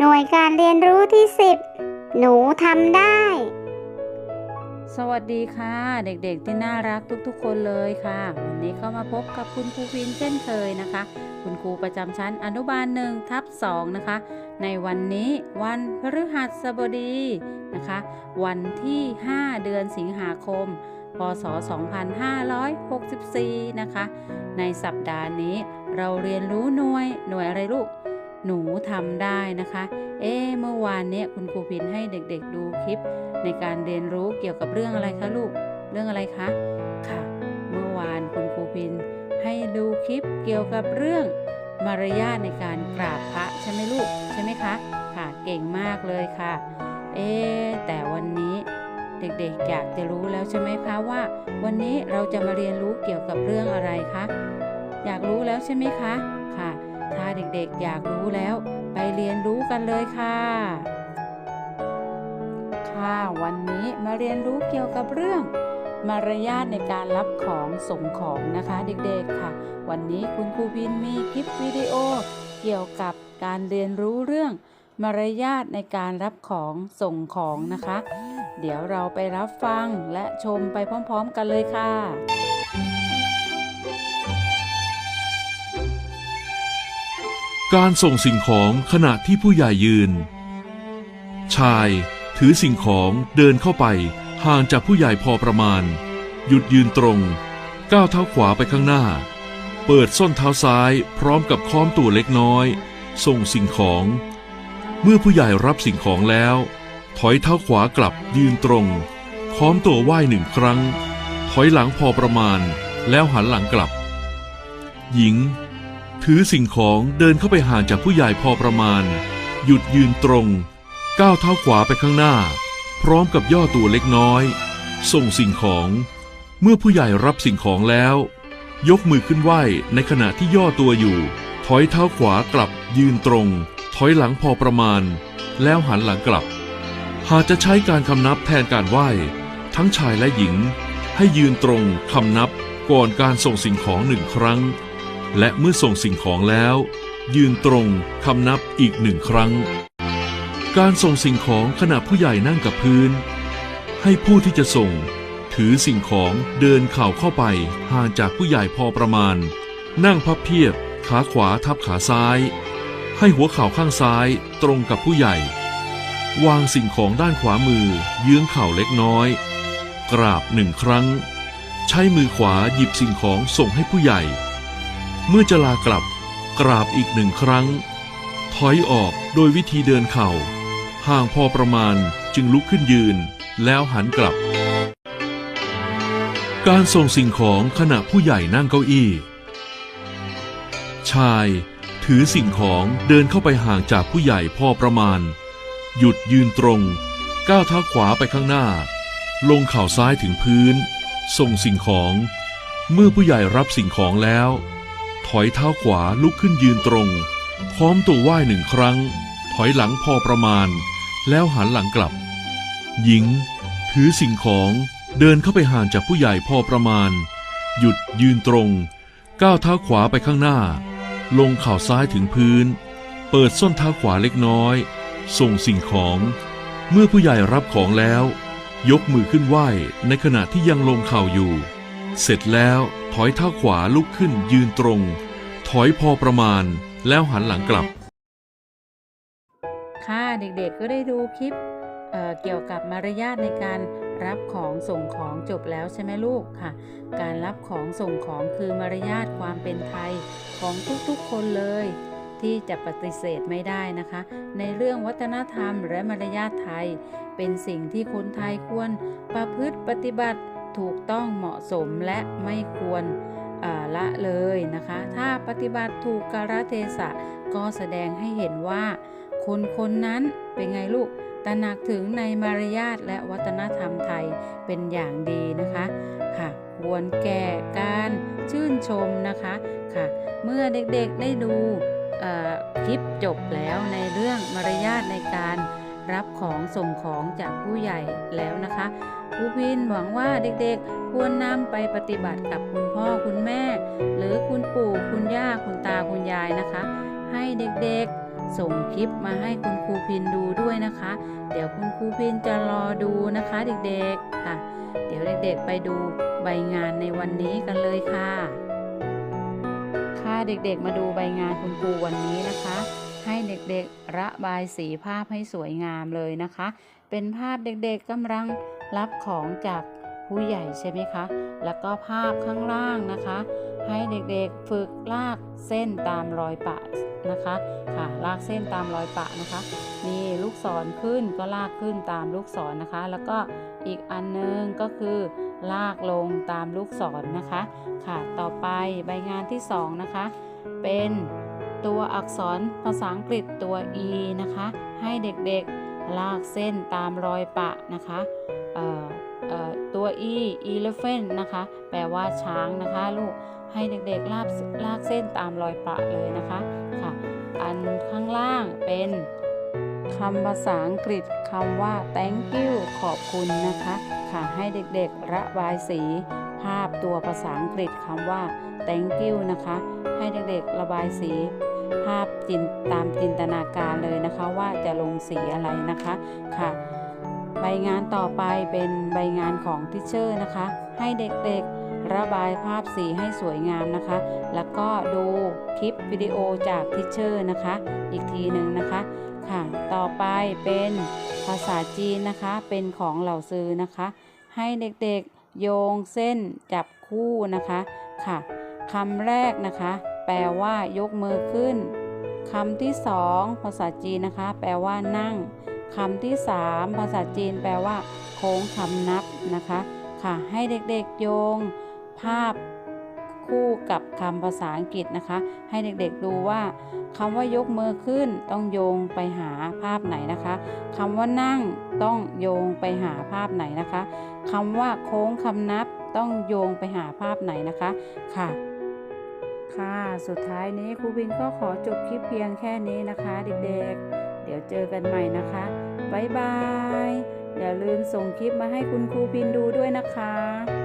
หน่วยการเรียนรู้ที่ 10 หนูทำได้ สวัสดีค่ะ เด็กๆที่น่ารักทุกๆ คนเลยค่ะ วันนี้ก็มาพบกับคุณครูพินเช่นเคยนะคะ คุณครูประจำชั้นอนุบาลหนึ่งทับสองนะคะ ในวันนี้วันพฤหัสบดีนะคะ วันที่ 5 เดือนสิงหาคม พศ 2564 นะคะ ในสัปดาห์นี้เราเรียนรู้หน่วยหน่วยอะไรลูก หนูทำได้นะคะ เอ๊เมื่อวานเนี้ยคุณครูพินให้เด็กๆดูคลิป ในการเรียนรู้เกี่ยวกับเรื่องอะไรคะลูก เรื่องอะไรคะ ค่ะ เมื่อวานคุณครูพินให้ดูคลิปเกี่ยวกับเรื่องมารยาทในการกราบพระใช่ไหมลูกใช่ไหมคะ ค่ะ เก่งมากเลยค่ะ เอ๊แต่วันนี้เด็กๆอยากจะรู้แล้วใช่ไหมคะว่า วันนี้เราจะมาเรียนรู้เกี่ยวกับเรื่องอะไรคะ อยากรู้แล้วใช่ไหมคะ ค่ะ ถ้าเด็กๆอยากรู้แล้ว ไปเรียนรู้กันเลยค่ะ ค่ะวันนี้มาเรียนรู้เกี่ยวกับเรื่อง มารยาทในการรับของส่งของนะคะเด็กๆค่ะ วันนี้คุณครูพินมีคลิปวิดีโอ เกี่ยวกับการเรียนรู้เรื่อง มารยาทในการรับของส่งของนะคะ เดี๋ยวเราไปรับฟังและชมไปพร้อม ๆ กันเลยค่ะ การส่งสิ่งของขณะที่ผู้ใหญ่ยืน ชายถือสิ่งของเดินเข้าไปห่างจากผู้ใหญ่พอประมาณ หยุดยืนตรง ก้าวเท้าขวาไปข้างหน้า เปิดส้นเท้าซ้ายพร้อมกับค้อมตัวเล็กน้อย ส่งสิ่งของ เมื่อผู้ใหญ่รับสิ่งของแล้ว ถอยเท้าขวากลับยืนตรง ค้อมตัวไหว้หนึ่งครั้ง ถอยหลังพอประมาณ แล้วหันหลังกลับ หญิง ถือสิ่งของเดินเข้าไปห่างจากผู้ใหญ่พอประมาณ หยุดยืนตรง ก้าวเท้าขวาไปข้างหน้า พร้อมกับย่อตัวเล็กน้อย ส่งสิ่งของ เมื่อผู้ใหญ่รับสิ่งของแล้ว ยกมือขึ้นไหวในขณะที่ย่อตัวอยู่ ถอยเท้าขวากลับยืนตรง ถอยหลังพอประมาณ แล้วหันหลังกลับ หากจะใช้การคำนับแทนการไหวทั้งชายและหญิง ให้ยืนตรงคำนับก่อนการส่งสิ่งของหนึ่งครั้ง และเมื่อส่งสิ่งของแล้ว ยืนตรงคำนับอีกหนึ่งครั้ง การส่งสิ่งของขณะผู้ใหญ่นั่งกับพื้น ให้ผู้ที่จะส่ง ถือสิ่งของเดินเข่าเข้าไปห่างจากผู้ใหญ่พอประมาณ นั่งพับเพียบ ขาขวาทับขาซ้าย ให้หัวเข่าข้างซ้ายตรงกับผู้ใหญ่ วางสิ่งของด้านขวามือเยื้องเข่าเล็กน้อย กราบหนึ่งครั้ง ใช้มือขวาหยิบสิ่งของส่งให้ผู้ใหญ่ เมื่อจะลากลับกราบอีกหนึ่งครั้ง ถอยออกโดยวิธีเดินเข่า ห่างพอประมาณจึงลุกขึ้นยืน แล้วหันกลับ การส่งสิ่งของขณะผู้ใหญ่นั่งเก้าอี้ ชายถือสิ่งของเดินเข้าไปห่างจากผู้ใหญ่พอประมาณ หยุดยืนตรง ก้าวเท้าขวาไปข้างหน้า ลงเข่าซ้ายถึงพื้น ส่งสิ่งของ เมื่อผู้ใหญ่รับสิ่งของแล้ว ถอยเท้าขวาลุกขึ้นยืนตรง พร้อมตัวไหว้หนึ่งครั้ง ถอยหลังพอประมาณ แล้วหันหลังกลับ หญิง ถือสิ่งของเดินเข้าไปห่างจากผู้ใหญ่พอประมาณ หยุดยืนตรง ก้าวเท้าขวาไปข้างหน้า ลงเข่าซ้ายถึงพื้น เปิดส้นเท้าขวาเล็กน้อย ส่งสิ่งของ เมื่อผู้ใหญ่รับของแล้ว ยกมือขึ้นไหว้ในขณะที่ยังลงเข่าอยู่ เสร็จแล้ว อยเท้าขวาลุกขึ้นยืนตรง ถอยพอประมาณ แล้วหันหลังกลับ ค่ะเด็กๆก็ได้ดูคลิปเเกี่ยวกับมารยาทในการรับของส่งของจบแล้วใช่ไหมลูกค่ะ การรับของส่งของคือมารยาทความเป็นไทยของทุกๆคนเลย ที่จะปฏิเสธไม่ได้นะคะ ในเรื่องวัฒนธรรมและมารยาทไทย เป็นสิ่งที่คนไทยควรประพฤติปฏิบัติ ถูกต้องเหมาะสมและไม่ควรละเลยนะคะ ถ้าปฏิบัติถูกกาลเทศะก็แสดงให้เห็นว่า คนคนนั้นเป็นไงลูกตระหนักถึงในมารยาทและวัฒนธรรมไทยเป็นอย่างดีนะคะค่ะควรแก่การชื่นชมนะคะค่ะ เมื่อเด็กๆได้ดูคลิปจบแล้วในเรื่องมารยาทในการรับของส่งของจากผู้ใหญ่แล้วนะคะ ครูพินหวังว่าเด็กๆ ควรนำไปปฏิบัติกับคุณพ่อคุณแม่ หรือคุณปู่คุณย่าคุณตาคุณยายนะคะ ให้เด็กๆ ส่งคลิปมาให้คุณครูพินดูด้วยนะคะ เดี๋ยวคุณครูพินจะรอดูนะคะเด็กๆค่ะ เดี๋ยวเด็กๆไปดูใบงานในวันนี้กันเลยค่ะ ค่ะเด็กๆมาดูใบงานคุณครูวันนี้นะคะ ให้เด็กๆระบายสีภาพให้สวยงามเลยนะคะ เป็นภาพเด็กๆกำลัง รับของจากผู้ใหญ่ใช่ไหมคะ แล้วก็ภาพข้างล่างนะคะ ให้เด็กๆฝึกลากเส้นตามรอยปะนะคะค่ะลากเส้นตามรอยปะนะคะ มีลูกศรขึ้นก็ลากขึ้นตามลูกศรนะคะ แล้วก็อีกอันนึงก็คือลากลงตามลูกศรนะคะค่ะต่อไปใบงานที่สองนะคะ เป็นตัวอักษรภาษาอังกฤษตัว e นะคะ ให้เด็กๆ ลากเส้นตามรอยปะนะคะตัว e elephant นะคะ แปลว่าช้างนะคะลูกให้เด็กๆลากลากเส้นตามรอยปะเลยนะคะค่ะ อันข้างล่างเป็นคำภาษาอังกฤษคำว่า thank you ขอบคุณนะคะค่ะให้เด็กๆระบายสี ภาพตัวภาษาอังกฤษคำว่า thank you นะคะ ให้เด็กๆระบายสีาพจินตามจินตนาการเลยนะคะ ว่าจะลงสีอะไรนะคะค่ะ ใบงานต่อไปเป็นใบงานของทิเชอร์นะคะ ให้เด็กๆระบายภาพสีให้สวยงามนะคะ แล้วก็ดูคลิปวิดีโอจากทิเชอร์นะคะ อีกทีหนึ่งนะคะค่ะ ต่อไปเป็นภาษาจีนนะคะ เป็นของเหล่าซื้อนะคะ ให้เด็กๆโยงเส้นจับคู่นะคะค่ะคำแรกนะคะ แปลว่ายกมือขึ้นคำที่สองภาษาจีนนะคะ แปลว่านั่งคำที่สามภาษาจีนแปลว่า โค้งคำนับนะคะ ค่ะ ให้เด็กๆโยง ภาพคู่กับคำภาษาอังกฤษนะคะ ให้เด็กๆดูว่าคำว่ายกมือขึ้นต้องโยงไปหาภาพไหนนะคะคำว่านั่งต้องโยงไปหาภาพไหนนะคะคำว่าโค้งคำนับต้องโยงไปหาภาพไหนนะคะ ค่ะ ค่ะ สุดท้ายนี้ครูวินก็ขอจบคลิปเพียงแค่นี้นะคะเด็กๆ เดี๋ยวเจอกันใหม่นะคะบ๊ายบาย อย่าลืมส่งคลิปมาให้คุณครูวินดูด้วยนะคะ